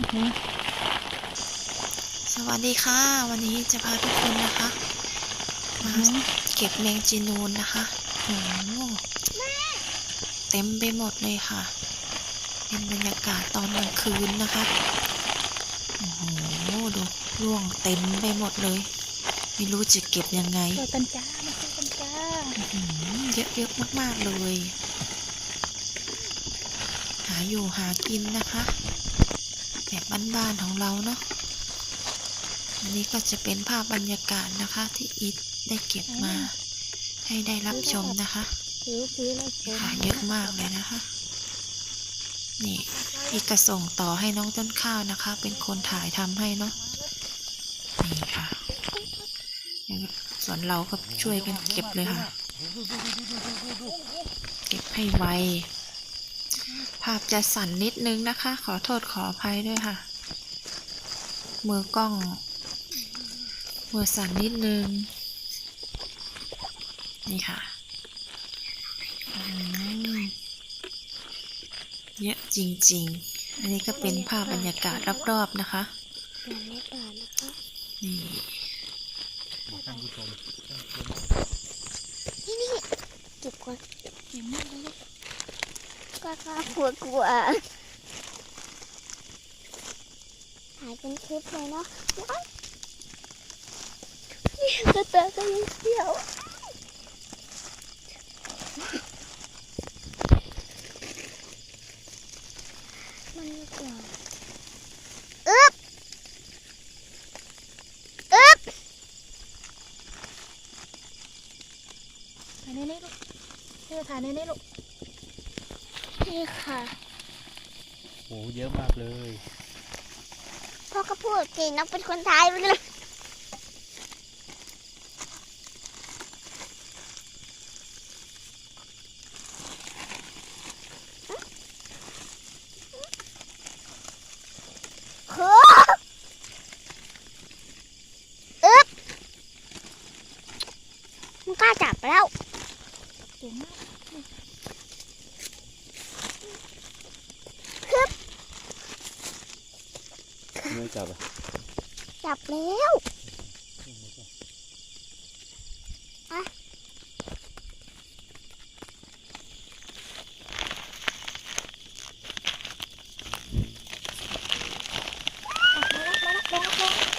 อื้อหือสวัสดีค่ะ วันนี้จะพาทุกคนนะคะ มาเก็บแมงจีนูนนะคะโอ้โหเต็มไปหมดเลยค่ะ เป็นบรรยากาศตอนกลางคืนนะคะโอ้โหดูร่วงเต็มไปหมดเลย ไม่รู้จะเก็บยังไงช่วยกันจ้ามาช่วยกันจ้าอื้อหือเยอะๆมากๆเลย หาอยู่หากินนะคะ แบบบ้านๆของเราเนาะอันนี้ก็จะเป็นภาพบรรยากาศนะคะ ที่อีทได้เก็บมา ให้ได้รับชมนะคะซื้อซื้อเลยชมค่ะเยอะมากเลยนะคะ นี่อีทก็ส่งต่อให้น้องต้นข้าวนะคะ เป็นคนถ่ายทำให้เนาะนี่ค่ะ ส่วนเราก็ช่วยกันเก็บเลยค่ะ เก็บให้ไวภาพจะสั่นนิดนึงนะคะ ขอโทษขออภัยด้วยค่ะ มือกล้อง มือสั่นนิดนึง นี่ค่ะ เยอะจริงๆ อันนี้ก็เป็นภาพบรรยากาศรอบๆนะคะบรรยากาศนะคะนี่ท่านผู้ชมนี่นี่เก็บก่อนเก็บมากเลยกากกลัวกลัวถ่ายเป็นคลิปเลยเนาะนี่กระเตอก็ยังเที่ยวมันมีกล่องอึ๊บอึ๊บถ่ายในนี้ลูกเออถ่ายในนี้ลูก นี่ค่ะโอ้เยอะมากเลย พ่อก็พูดสิน้องเป็นคนไทยไปเลยโอ้อึ๊บมันกล้าจับแล้วเก่งมาก ไม่จับอะจับแล้วอะมาแล้วมาแล้วมาแล้ว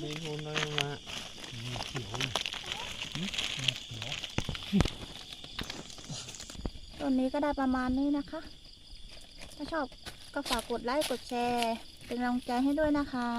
ไม่โอนอะไรมาเขียวเลยเขียว ต้นนี้ก็ได้ประมาณนี้นะคะ ถ้าชอบก็ฝากกดไลค์กดแชร์ เป็นกำลังใจให้ด้วยนะคะ